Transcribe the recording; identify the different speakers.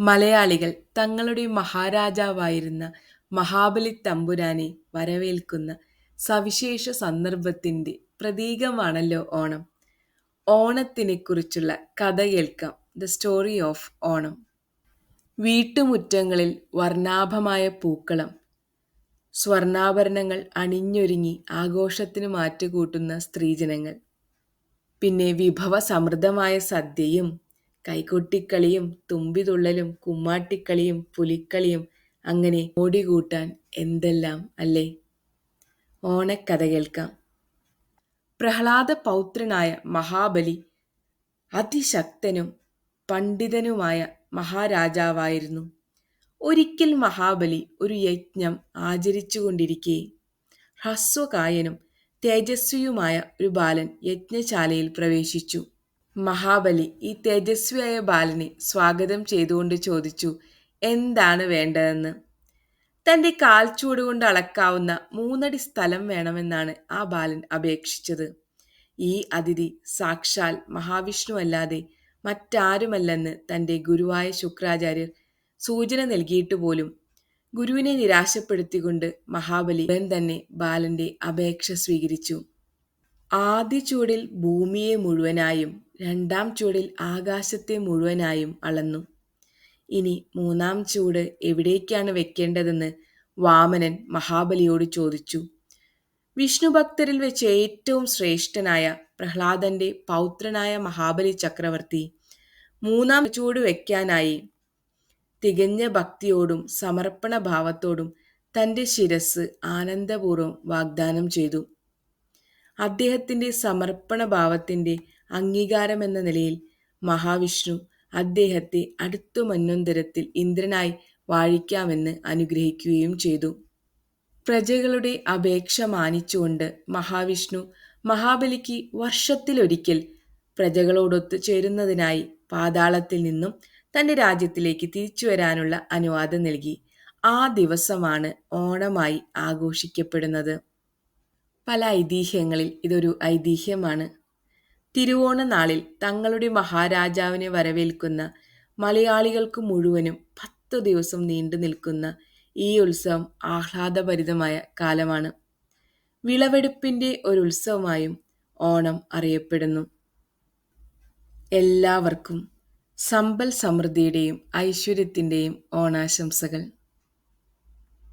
Speaker 1: മലയാളികൾ തങ്ങളുടെ മഹാരാജാവായിരുന്ന മഹാബലി തമ്പുരാനെ വരവേൽക്കുന്ന സവിശേഷ സന്ദർഭത്തിന്റെ പ്രതീകമാണല്ലോ ഓണം. ഓണത്തിനെക്കുറിച്ചുള്ള കഥ കേൾക്കാം. The story of Onam. വീട്ടുമുറ്റങ്ങളിൽ വർണാഭമായ പൂക്കളം. സ്വർണാഭരണങ്ങൾ അണിഞ്ഞൊരുങ്ങി ആഘോഷത്തിന് മാറ്റുകൂട്ടുന്ന സ്ത്രീജനങ്ങൾ. പിന്നെ വിഭവ സമൃദ്ധമായ സദ്യയും കൈകൊട്ടിക്കളിയും തുമ്പിതുള്ളലും കുമ്മാട്ടിക്കളിയും പുലിക്കളിയും അങ്ങനെ ഓടികൂട്ടാൻ എന്തെല്ലാം അല്ലേ? ഓണക്കഥ കേൾക്കാം. പ്രഹ്ലാദ പൗത്രനായ മഹാബലി അതിശക്തനും പണ്ഡിതനുമായ മഹാരാജാവായിരുന്നു. ഒരിക്കൽ മഹാബലി ഒരു യജ്ഞം ആചരിച്ചുകൊണ്ടിരിക്കെ. ഹ്രസ്വകായനും തേജസ്വിയുമായ ഒരു ബാലൻ യജ്ഞശാലയിൽ പ്രവേശിച്ചു. മഹാബലി ഈ തേജസ്വിയായ ബാലനെ സ്വാഗതം ചെയ്തുകൊണ്ട് ചോദിച്ചു എന്താണ് വേണ്ടതെന്ന്? തന്റെ കാൽച്ചുവട് കൊണ്ട് അളക്കാവുന്ന മൂന്നടി സ്ഥലം വേണമെന്നാണ് ആ ബാലൻ അപേക്ഷിച്ചത്. ഈ അതിഥി സാക്ഷാൽ മഹാവിഷ്ണു അല്ലാതെ മറ്റാരുമല്ലെന്ന് തന്റെ ഗുരുവായ ശുക്രാചാര്യർ സൂചന നൽകിയിട്ട് പോലും ഗുരുവിനെ നിരാശപ്പെടുത്തിക്കൊണ്ട് മഹാബലി ഉടൻ തന്നെ ബാലന്റെ അപേക്ഷ സ്വീകരിച്ചു. ആദ്യ ചൂടിൽ ഭൂമിയെ മുഴുവനായും രണ്ടാം ചൂടിൽ ആകാശത്തെ മുഴുവനായും അളന്നു. ഇനി മൂന്നാം ചൂട് എവിടേക്കാണ് വെക്കേണ്ടതെന്ന് വാമനൻ മഹാബലിയോട് ചോദിച്ചു. വിഷ്ണുഭക്തരിൽ വെച്ച് ഏറ്റവും ശ്രേഷ്ഠനായ പ്രഹ്ലാദന്റെ പൗത്രനായ മഹാബലി ചക്രവർത്തി മൂന്നാം ചൂട് വെക്കാനായി തികഞ്ഞ ഭക്തിയോടും സമർപ്പണ ഭാവത്തോടും തന്റെ ശിരസ് ആനന്ദപൂർവം വാഗ്ദാനം ചെയ്തു. അദ്ദേഹത്തിന്റെ സമർപ്പണ ഭാവത്തിന്റെ അംഗീകാരമെന്ന നിലയിൽ മഹാവിഷ്ണു അദ്ദേഹത്തെ അടുത്ത മന്വന്തരത്തിൽ ഇന്ദ്രനായി വാഴിക്കാമെന്ന് അനുഗ്രഹിക്കുകയും ചെയ്തു. പ്രജകളുടെ അപേക്ഷ മാനിച്ചുകൊണ്ട് മഹാവിഷ്ണു മഹാബലിക്ക് വർഷത്തിലൊരിക്കൽ പ്രജകളോടൊത്തു ചേരുന്നതിനായി പാതാളത്തിൽ നിന്നും തന്റെ രാജ്യത്തിലേക്ക് തിരിച്ചു വരാനുള്ള അനുവാദം നൽകി. ആ ദിവസമാണ് ഓണമായി ആഘോഷിക്കപ്പെടുന്നത്. പല ഐതിഹ്യങ്ങളിൽ ഇതൊരു ഐതിഹ്യമാണ്. തിരുവോണ നാളിൽ തങ്ങളുടെ മഹാരാജാവിനെ വരവേൽക്കുന്ന മലയാളികൾക്ക് മുഴുവനും പത്തു ദിവസം നീണ്ടു നിൽക്കുന്ന ഈ ഉത്സവം ആഹ്ലാദഭരിതമായ കാലമാണ്. വിളവെടുപ്പിന്റെ ഒരു ഉത്സവമായും ഓണം അറിയപ്പെടുന്നു. എല്ലാവർക്കും സമ്പൽ സമൃദ്ധിയുടെയും ഐശ്വര്യത്തിന്റെയും ഓണാശംസകൾ.